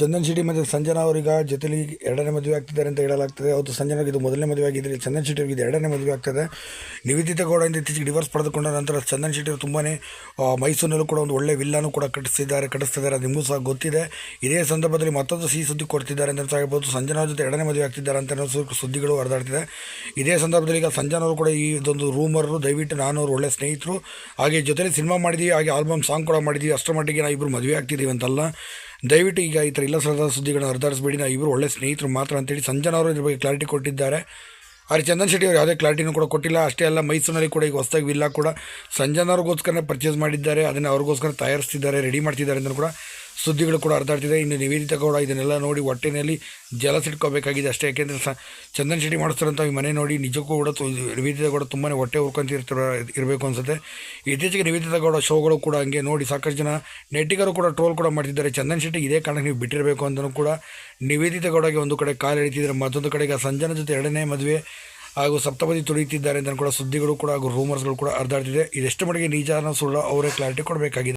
ಚಂದನ್ ಶೆಟ್ಟಿ ಮತ್ತು ಸಂಜನಾ ಅವರಿಗೆ ಜೊತೆಲಿ ಎರಡನೇ ಮದುವೆ ಆಗ್ತಿದ್ದಾರೆ ಅಂತ ಹೇಳಲಾಗ್ತದೆ. ಅವತ್ತು ಸಂಜನಾಗೆ ಇದು ಮೊದಲನೇ ಮದುವೆ ಆಗಿದ್ದರೆ ಚಂದನ್ ಶೆಟ್ಟಿ ಅವರಿಗೆ ಇದು ಎರಡನೇ ಮದುವೆ ಆಗ್ತದೆ. ಗೌಡ ಗೌಡದಿಂದ ಇತ್ತೀಚೆಗೆ ಡಿವರ್ಸ್ ಪಡೆದುಕೊಂಡ ನಂತರ ಚಂದನ್ ಶೆಟ್ಟಿ ಅವರು ತುಂಬಾ ಮೈಸೂರಿನಲ್ಲೂ ಕೂಡ ಒಂದು ಒಳ್ಳೆ ವಿಲ್ಲಾನು ಕೂಡ ಕಟ್ಟಿಸಿದ್ದಾರೆ, ಕಟ್ಟಿಸ್ತಿದ್ದಾರೆ. ನಿಮಗೂ ಸಹ ಗೊತ್ತಿದೆ. ಇದೇ ಸಂದರ್ಭದಲ್ಲಿ ಮತ್ತೊಂದು ಸಿಹಿ ಸುದ್ದಿ ಕೊಡ್ತಿದ್ದಾರೆ ಅಂತ ಹೇಳ್ಬೋದು. ಸಂಜನಾ ಜೊತೆ ಎರಡನೇ ಮದುವೆ ಆಗ್ತಿದ್ದಾರೆ ಅಂತ ಸುದ್ದಿಗಳು ಹರಿದಾಡ್ತಿದೆ. ಇದೇ ಸಂದರ್ಭದಲ್ಲಿ ಈಗ ಸಂಜನಾ ಅವರು ಕೂಡ ಈ ಇದೊಂದು ರೂಮರು ದಯವಿಟ್ಟು ನಾನು ಅವರು ಒಳ್ಳೆ ಸ್ನೇಹಿತರು. ಹಾಗೆ ಜೊತೆಲಿ ಸಿನಿಮಾ ಮಾಡಿದ್ದೀವಿ ಹಾಗೆ ಆಲ್ಬಮ್ ಸಾಂಗ್ ಕೂಡ ಮಾಡಿದ್ದೀವಿ ಅಷ್ಟರ ಮಟ್ಟಿಗೆ ನಾವು ಇಬ್ಬರು ಮದುವೆ ಆಗ್ತಿದ್ದೀವಿ ಅಂತಲ್ಲ. ದಯವಿಟ್ಟು ಈಗ ಈ ಥರ ಇಲ್ಲ ಸರದ ಸುದ್ದಿಗಳನ್ನ ಹರಿದಾಡಿಸ್ಬೇಡಿ ನಾವು ಇಬ್ಬರು ಒಳ್ಳೆ ಸ್ನೇಹಿತರು ಮಾತ್ರ ಅಂತೇಳಿ ಸಂಜನ ಅವರು ಇದ್ರ ಬಗ್ಗೆ ಕ್ಲಾರಿಟಿ ಕೊಟ್ಟಿದ್ದಾರೆ. ಆದರೆ ಚಂದನ್ ಶೆಟ್ಟಿ ಅವರು ಯಾವುದೇ ಕ್ಲಾರಿಟಿನೂ ಕೂಡ ಕೊಟ್ಟಿಲ್ಲ. ಅಷ್ಟೇ ಅಲ್ಲ, ಮೈಸೂರಿನಲ್ಲಿ ಕೂಡ ಈಗ ಹೊಸದಾಗಿ ವಿಲ್ಲ ಕೂಡ ಸಂಜನಾ ಅವ್ರಿಗೋಸ್ಕರ ಪರ್ಚೇಸ್ ಮಾಡಿದ್ದಾರೆ. ಅದನ್ನು ಅವ್ರಿಗೋಸ್ಕರ ತಯಾರಿಸ್ತಿದ್ದಾರೆ ರೆಡಿ ಮಾಡ್ತಿದ್ದಾರೆ ಅಂತ ಕೂಡ ಸುದ್ದಿಗಳು ಕೂಡ ಹರಿದಾಡ್ತಿದೆ. ಇನ್ನು ನಿವೇದಿತ ಗೌಡ ಇದನ್ನೆಲ್ಲ ನೋಡಿ ಹೊಟ್ಟೆನಲ್ಲಿ ಜಲ ಸಿಟ್ಕೋಬೇಕಾಗಿದೆ ಅಷ್ಟೇ. ಯಾಕೆಂದರೆ ಸ ಚಂದನ್ ಶೆಟ್ಟಿ ಮಾಡಿಸ್ತಾರಂಥ ಈ ಮನೆ ನೋಡಿ ನಿಜಕ್ಕೂ ಕೂಡ ನಿವೇದಿತ ಗೌಡ ತುಂಬಾ ಹೊಟ್ಟೆ ಹುರ್ಕೊಂತಿರ್ತಾರೆ ಇರಬೇಕು ಅನ್ಸುತ್ತೆ. ಇತ್ತೀಚೆಗೆ ನಿವೇದಿತ ಗೌಡ ಶೋಗಳು ಕೂಡ ಹಂಗೆ ನೋಡಿ ಸಾಕಷ್ಟು ಜನ ನೆಟ್ಟಿಗರು ಕೂಡ ಟ್ರೋಲ್ ಕೂಡ ಮಾಡ್ತಿದ್ದಾರೆ. ಚಂದನ್ ಶೆಟ್ಟಿ ಇದೇ ಕಾರಣಕ್ಕೆ ನೀವು ಬಿಟ್ಟಿರಬೇಕು ಅಂತಲೂ ಕೂಡ ನಿವೇದಿತ ಗೌಡಗೆ ಒಂದು ಕಡೆ ಕಾಲು ಎಳಿತಿದ್ದಾರೆ. ಮತ್ತೊಂದು ಕಡೆಗೆ ಸಂಜನ ಜೊತೆ ಎರಡನೇ ಮದುವೆ ಹಾಗೂ ಸಪ್ತಪದಿ ತುಳಿಯುತ್ತಿದ್ದಾರೆ ಅಂತ ಕೂಡ ಸುದ್ದಿಗಳು ಕೂಡ ಹಾಗೂ ರೂಮರ್ಸ್ಗಳು ಕೂಡ ಹರಿದಾಡ್ತಿದೆ. ಇದೆಷ್ಟು ಮಟ್ಟಿಗೆ ನಿಜಾನ ಸುಳ್ಳು ಅವರೇ ಕ್ಲಾರಿಟಿ ಕೊಡಬೇಕಾಗಿದೆ.